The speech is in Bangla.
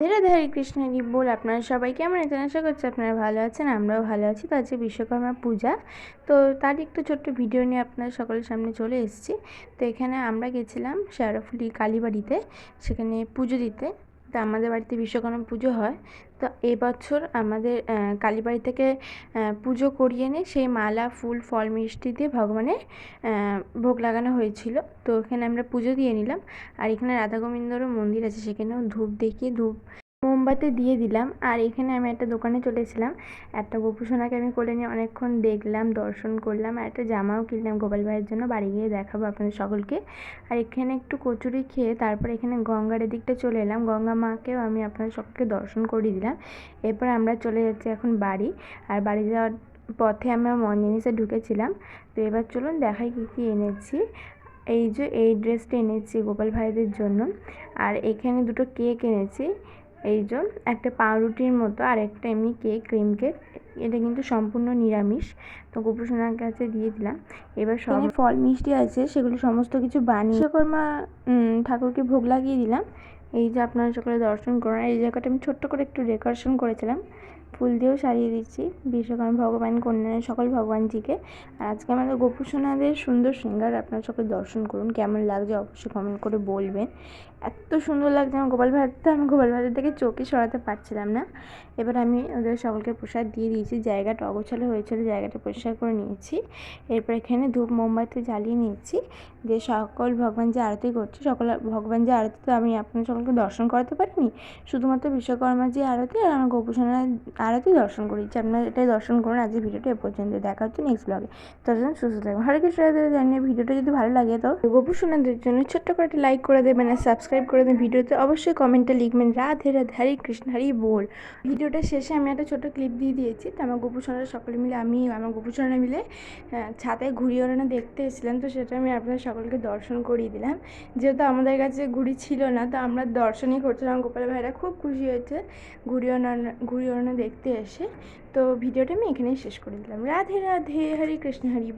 ধীরে ধীরে কৃষ্ণ হরি বল আপনারা সবাই কেমন আছেন? আশা করছি আপনারা ভালো আছেন, আমরাও ভালো আছি। তো আজকে বিশ্বকর্মা পূজা। তো তার একটু ছোট্ট ভিডিও নিয়ে আপনার সকলের সামনে চলে এসেছি। তো এখানে আমরা গেছিলাম শেয়ারফুলি কালীবাড়িতে, সেখানে পুজো দিতে। তো আমাদের বাড়িতে বিশ্বকর্মা পুজো হয়। তো এবছর আমাদের কালীবাড়ি থেকে পুজো করিয়ে এনে সেই মালা, ফুল, ফল, মিষ্টি দিয়ে ভগবানের ভোগ লাগানো হয়েছিল। তো ওখানে আমরা পুজো দিয়ে নিলাম। আর এখানে রাধা গোবিন্দরও মন্দির আছে, সেখানেও ধূপ দেখিয়ে ধূপ মোমবাতি দিয়ে দিলাম। আর এখানে আমি একটা দোকানে চলেছিলাম একটা গোপুসোনাকে আমি কোলে নিয়ে অনেকক্ষণ দেখলাম, দর্শন করলাম আর একটা জামাও কিনলাম গোপাল ভাইয়ের জন্য। বাড়ি গিয়ে দেখাবো আপনাদের সকলকে। আর এখানে একটু কচুরি খেয়ে তারপর এখানে গঙ্গার দিকটা চলে এলাম। গঙ্গা মাকেও আমি আপনাদের সকলকে দর্শন করিয়ে দিলাম। এরপর আমরা চলে যাচ্ছি এখন বাড়ি। আর বাড়ি যাওয়ার পথে আমরা জিনিসে ঢুকেছিলাম। তো এবার চলুন দেখাই কী কী এনেছি। এই যে এই ড্রেসটা এনেছি গোপাল ভাইদের জন্য। আর এখানে দুটো কেক এনেছি। এই যে একটা পাউরুটির মতো আর একটা এমনি কেক ক্রিম কেক এটা কিন্তু সম্পূর্ণ নিরামিষ। তো গোপুসোনার কাছে দিয়ে দিলাম। এবার সব ফল মিষ্টি আছে সেগুলো সমস্ত কিছু বানিয়ে বিশ্বকর্মা ঠাকুরকে ভোগ লাগিয়ে দিলাম। এই যে আপনারা সকলে দর্শন করেন এই জায়গাটা আমি ছোট্ট করে একটু ডেকোরেশন করেছিলাম। ফুল দিয়েও সারিয়ে দিচ্ছি। বিশ্বকর্মা ভগবান কন্যা সকল ভগবানজিকে। আর আজকে আমাদের গোপুসোনাদের সুন্দর সিঙ্গার আপনারা সকলে দর্শন করুন। কেমন লাগছে অবশ্যই কমেন্ট করে বলবেন। এত সুন্দর লাগছে আমার গোপাল ভাতটা আমি গোপাল ভাতের থেকে চোখে সরাতে পারছিলাম না। এবার আমি ওদের সকলকে প্রসাদ দিয়ে দিয়েছি। জায়গাটা অগোছালো হয়েছিল, জায়গাটা পরিষ্কার করে নিয়েছি। এরপর এখানে ধূপ মোমবাতি জ্বালিয়ে নিয়েছি যে সকল ভগবান যে আরতি করছে, সকল ভগবান যে আরতি তো আমি আপনার সকলকে দর্শন করাতে পারিনি। শুধুমাত্র বিশ্বকর্মা যে আরতি আর আমার গোপুসোনার আরতি দর্শন করিয়েছি আপনারা এটাই দর্শন করুন। আজকে ভিডিওটা এ পর্যন্ত দেখা হচ্ছে নেক্সট ব্লগে ততদিন সুস্থ থাকবেন। হরে কৃষ্ণ জানিয়ে ভিডিওটা যদি ভালো লাগে তো গোপুসোনাদের জন্য ছোট্ট করে একটা লাইক করে দেবেন আর সাবস্ক্রাইব করে দেবেন। ভিডিওতে অবশ্যই কমেন্টে লিখবেন, রাধে রাধে, হরে কৃষ্ণ, হরি বল। ভিডিওটা শেষে আমি একটা ছোটো ক্লিপ দিয়ে দিয়েছি। তো আমার গোপুসোনারা সকলে মিলে, আমি, আমার গোপুসোনারা মিলে ছাতায় ঘুড়ি ওড়ানো দেখতে এসেছিলাম। তো সেটা আমি আপনাদের সকলকে দর্শন করিয়ে দিলাম। যেহেতু আমাদের কাছে ঘুড়ি ছিল না, তো আমরা দর্শনই করছিলাম। গোপাল ভাইরা খুব খুশি হয়েছে ঘুড়ি ওড়ানো ঘুড়ি ওড়ানো দেখতে আসে। তো ভিডিওটা আমি এখানেই শেষ করে দিলাম। রাধে রাধে হরে কৃষ্ণ হরি